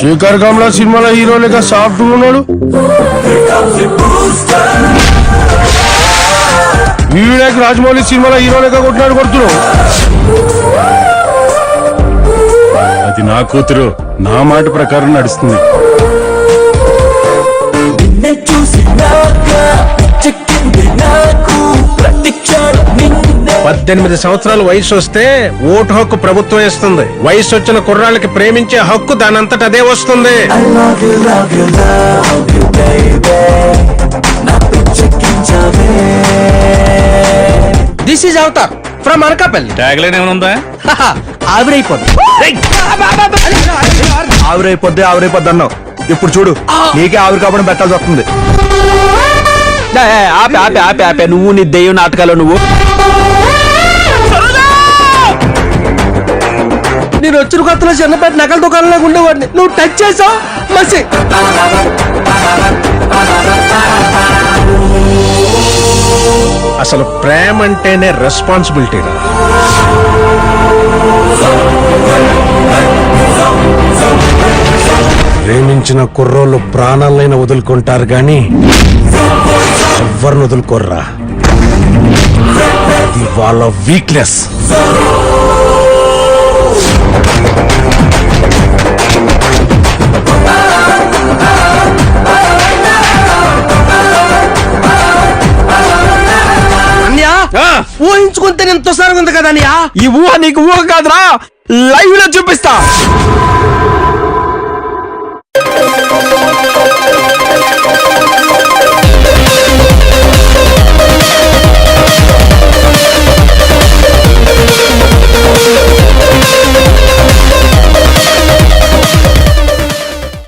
శేఖర్ కమలా సినిమాల హీరో లేక సాఫ్ట్ ఉన్నాడు. వినాయక్ రాజమౌళి సినిమాల హీరో లేక కొట్టినాడు కొడుతున్నావు అది నా కూతురు నా మాట ప్రకారం నడుస్తుంది. పద్దెనిమిది సంవత్సరాల వయసు వస్తే ఓటు హక్కు ప్రభుత్వం ఇస్తుంది వయసు వచ్చిన కుర్రాళ్ళకి ప్రేమించే హక్కు దానంతట అదే వస్తుంది. This is Avatar from Anakapalli tagline ఏమైనా ఉందా? ఆవిరైపోద్ది. ఆవిరైపోద్ది ఆవిరైపోద్ది అన్నావు. ఇప్పుడు చూడు నీకే ఆవిరి కాపడం పెట్టాల్సి వస్తుంది. ఆపే ఆపే ఆపే ఆపే. నువ్వు నీ దెయ్యం నాటకాలు నువ్వు. నేను వచ్చిన కొత్తలో చిన్నపేట నగల దుకాణంలో ఉండేవాడిని. నువ్వు టచ్ చేసావు? మసి. అసలు ప్రేమ అంటేనే రెస్పాన్సిబిలిటీ ప్రేమించిన కుర్రోళ్ళు ప్రాణాలైన వదులుకుంటారు గాని ఎవరిని వదులుకోర్రా. ఇది వాళ్ళ వీక్నెస్ ఊహించుకుంటే ఎంతో సారం ఉంది కదా ఈ ఊహ నీకు ఊహ కాదురా. లైవ్లో చూపిస్తా.